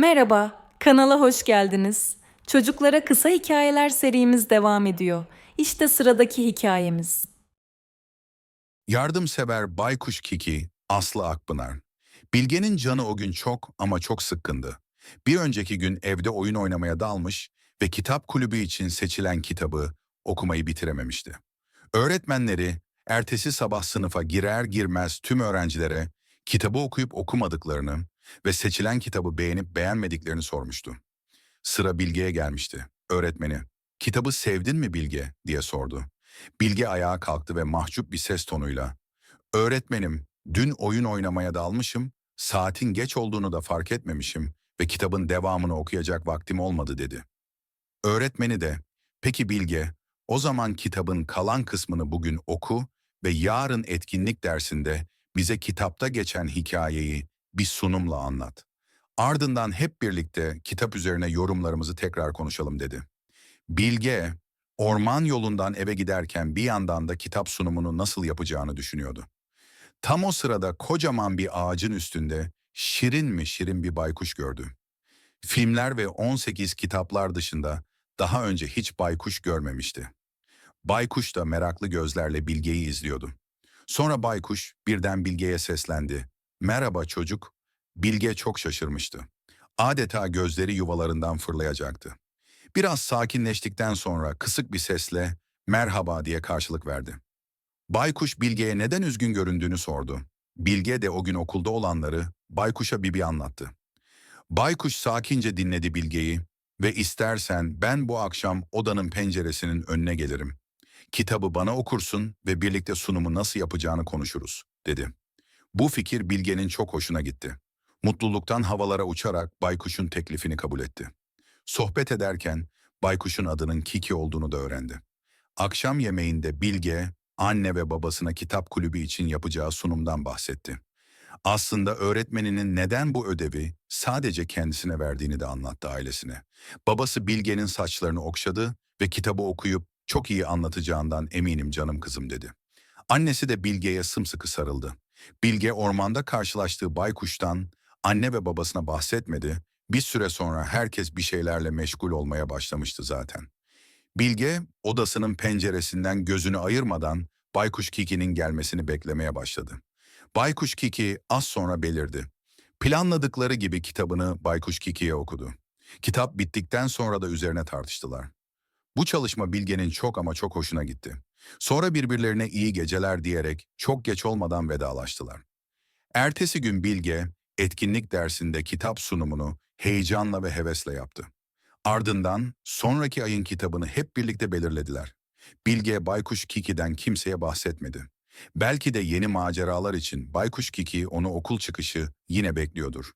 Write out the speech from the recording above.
Merhaba, kanala hoş geldiniz. Çocuklara kısa hikayeler serimiz devam ediyor. İşte sıradaki hikayemiz. Yardımsever Baykuş Kiki, Aslı Akpınar. Bilge'nin canı o gün çok ama çok sıkkındı. Bir önceki gün evde oyun oynamaya dalmış ve kitap kulübü için seçilen kitabı okumayı bitirememişti. Öğretmenleri ertesi sabah sınıfa girer girmez tüm öğrencilere kitabı okuyup okumadıklarını ve seçilen kitabı beğenip beğenmediklerini sormuştu. Sıra Bilge'ye gelmişti. Öğretmeni, kitabı sevdin mi Bilge diye sordu. Bilge ayağa kalktı ve mahcup bir ses tonuyla Öğretmenim, dün oyun oynamaya dalmışım, saatin geç olduğunu da fark etmemişim ve kitabın devamını okuyacak vaktim olmadı dedi. Öğretmeni de, peki Bilge, o zaman kitabın kalan kısmını bugün oku ve yarın etkinlik dersinde bize kitapta geçen hikayeyi bir sunumla anlat. Ardından hep birlikte kitap üzerine yorumlarımızı tekrar konuşalım dedi. Bilge, orman yolundan eve giderken bir yandan da kitap sunumunu nasıl yapacağını düşünüyordu. Tam o sırada kocaman bir ağacın üstünde şirin mi şirin bir baykuş gördü. Filmler ve 18 kitaplar dışında daha önce hiç baykuş görmemişti. Baykuş da meraklı gözlerle Bilge'yi izliyordu. Sonra baykuş birden Bilge'ye seslendi. Merhaba çocuk. Bilge çok şaşırmıştı. Adeta gözleri yuvalarından fırlayacaktı. Biraz sakinleştikten sonra kısık bir sesle merhaba diye karşılık verdi. Baykuş Bilge'ye neden üzgün göründüğünü sordu. Bilge de o gün okulda olanları Baykuş'a Bibi anlattı. Baykuş sakince dinledi Bilge'yi ve istersen ben bu akşam odanın penceresinin önüne gelirim. Kitabı bana okursun ve birlikte sunumu nasıl yapacağını konuşuruz, dedi. Bu fikir Bilge'nin çok hoşuna gitti. Mutluluktan havalara uçarak Baykuş'un teklifini kabul etti. Sohbet ederken Baykuş'un adının Kiki olduğunu da öğrendi. Akşam yemeğinde Bilge, anne ve babasına kitap kulübü için yapacağı sunumdan bahsetti. Aslında öğretmeninin neden bu ödevi sadece kendisine verdiğini de anlattı ailesine. Babası Bilge'nin saçlarını okşadı ve kitabı okuyup çok iyi anlatacağından eminim canım kızım dedi. Annesi de Bilge'ye sımsıkı sarıldı. Bilge ormanda karşılaştığı baykuştan anne ve babasına bahsetmedi. Bir süre sonra herkes bir şeylerle meşgul olmaya başlamıştı zaten. Bilge odasının penceresinden gözünü ayırmadan Baykuş Kiki'nin gelmesini beklemeye başladı. Baykuş Kiki az sonra belirdi. Planladıkları gibi kitabını Baykuş Kiki'ye okudu. Kitap bittikten sonra da üzerine tartıştılar. Bu çalışma Bilge'nin çok ama çok hoşuna gitti. Sonra birbirlerine iyi geceler diyerek çok geç olmadan vedalaştılar. Ertesi gün Bilge, etkinlik dersinde kitap sunumunu heyecanla ve hevesle yaptı. Ardından sonraki ayın kitabını hep birlikte belirlediler. Bilge Baykuş Kiki'den kimseye bahsetmedi. Belki de yeni maceralar için Baykuş Kiki onu okul çıkışı yine bekliyordur.